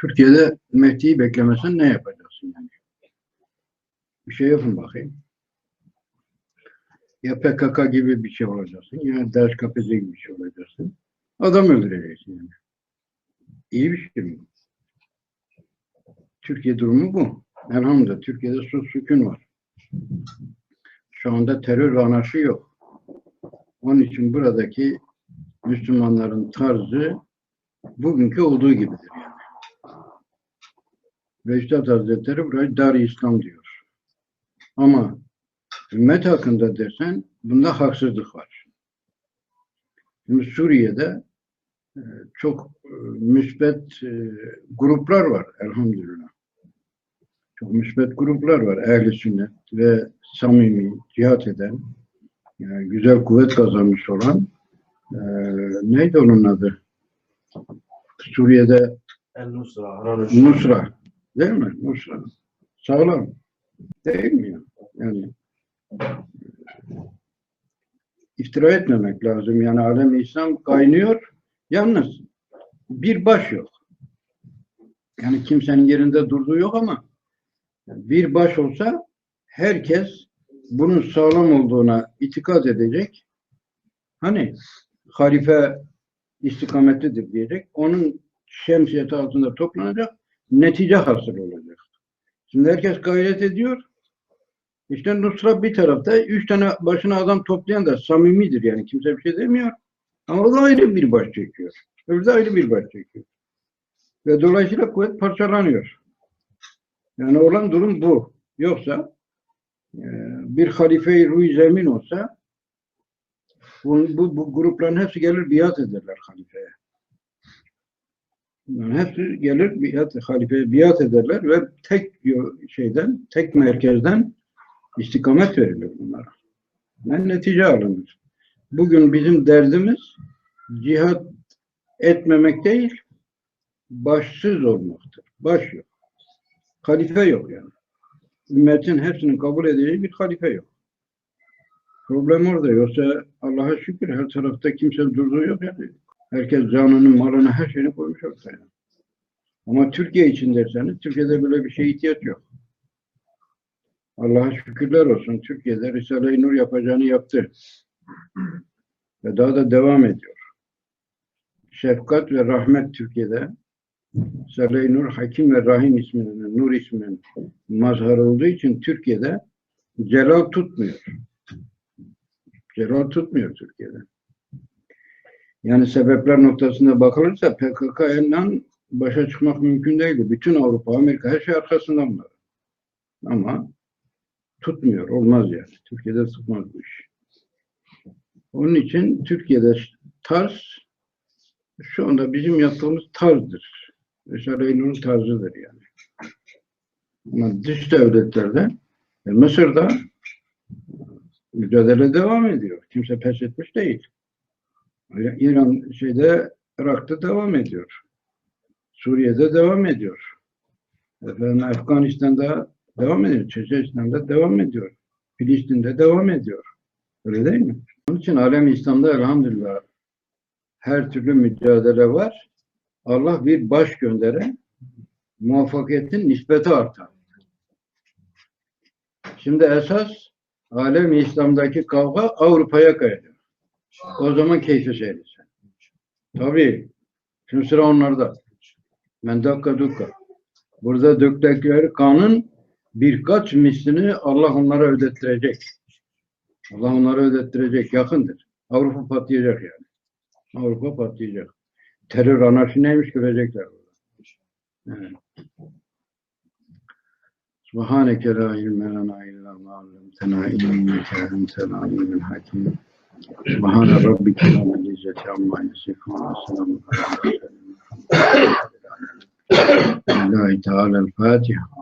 Türkiye'de Mehdi'yi beklemesen ne yapacaksın yani? Bir şey yapın bakayım. Ya PKK gibi bir şey olacaksın ya DHKPC gibi bir şey olacaksın. Adam öldüreceksin yani. İyi bir şey mi? Türkiye durumu bu. Elhamdülillah Türkiye'de sus sükun var. Şu anda terör ve anarşi yok. Onun için buradaki Müslümanların tarzı bugünkü olduğu gibidir yani. Ve Üstad Hazretleri burayı dar İslam diyor. Ama ümmet hakkında dersen bunda haksızlık var. Şimdi Suriye'de e, çok e, müsbet e, gruplar var elhamdülillah. Çok müsbet gruplar var. Ehli sünnet ve samimi, cihat eden, yani güzel kuvvet kazanmış olan e, neydi onun adı? Suriye'de El Nusra, Nusra. Değil mi? Nusra. Sağlam. Değil mi? ya? Yani iftira etmemek lazım. Yani alem İslam kaynıyor. Yalnız bir baş yok. Yani kimsenin yerinde durduğu yok ama bir baş olsa herkes bunun sağlam olduğuna itikad edecek. Hani halife istikametlidir diyecek. Onun şemsiyeti altında toplanacak. Netice hasıl olacak. Şimdi herkes gayret ediyor. İşte Nusra bir tarafta üç tane başına adam toplayan da samimidir yani kimse bir şey demiyor. Ama o da ayrı bir baş çekiyor. Öbürü de ayrı bir baş çekiyor. Ve dolayısıyla kuvvet parçalanıyor. Yani olan durum bu. Yoksa e, bir halife-i ruh zemin olsa bu, bu, bu grupların hepsi gelir biat ederler halifeye. Yani hepsi gelir biat, halifeye biat ederler ve tek şeyden, tek merkezden istikamet verilir bunlara. Yani netice alınır. Bugün bizim derdimiz cihat etmemek değil, başsız olmaktır. Baş yok. Halife yok yani. Ümmetin hepsinin kabul edeceği bir halife yok. Problem orada. Yoksa Allah'a şükür her tarafta kimse durduğu yok yani. Herkes canının, malını, her şeyini koymuş ortaya. Ama Türkiye için derseniz, Türkiye'de böyle bir şeye ihtiyaç yok. Allah'a şükürler olsun. Türkiye'de Risale-i Nur yapacağını yaptı. Ve daha da devam ediyor. Şefkat ve rahmet Türkiye'de Risale-i Nur Hakim ve Rahim isminin, Nur isminin mazhar olduğu için Türkiye'de celal tutmuyor. Celal tutmuyor Türkiye'de. Yani sebepler noktasında bakılırsa PKK ile başa çıkmak mümkün değildi. Bütün Avrupa, Amerika her şey arkasından var. Ama tutmuyor. Olmaz yani. Türkiye'de tutmaz bu iş. Onun için Türkiye'de tarz şu anda bizim yaptığımız tarzdır. Risale-i Nur'un tarzıdır yani. Ama dış devletlerde e, Mısır'da mücadele devam ediyor. Kimse pes etmiş değil. İran şeyde Irak'ta devam ediyor. Suriye'de devam ediyor. Efendim Afganistan'da devam ediyor. Çeçenistan'da devam ediyor. Filistin'de devam ediyor. Öyle değil mi? Onun için alem İslam'da elhamdülillah her türlü mücadele var. Allah bir baş göndere muvaffakiyetin nispeti artar. Şimdi esas alem İslam'daki kavga Avrupa'ya kaydı. O zaman keyfi seyretsin. Tabii. Şimdi sıra onlarda. Men dakika dukka. Burada döktükleri kanın birkaç mislini Allah onlara ödettirecek. Allah onlara ödettirecek. Yakındır. Avrupa patlayacak yani. Avrupa patlayacak. Terör anarşi neymiş görecekler. Evet. Subhaneke la ilme lena illa ma allamtena inneke entel alimul hakim. سبحان ربك رب العزة عما يصفون وسلام على المرسلين. الحمد لله تعالى الفاتحة.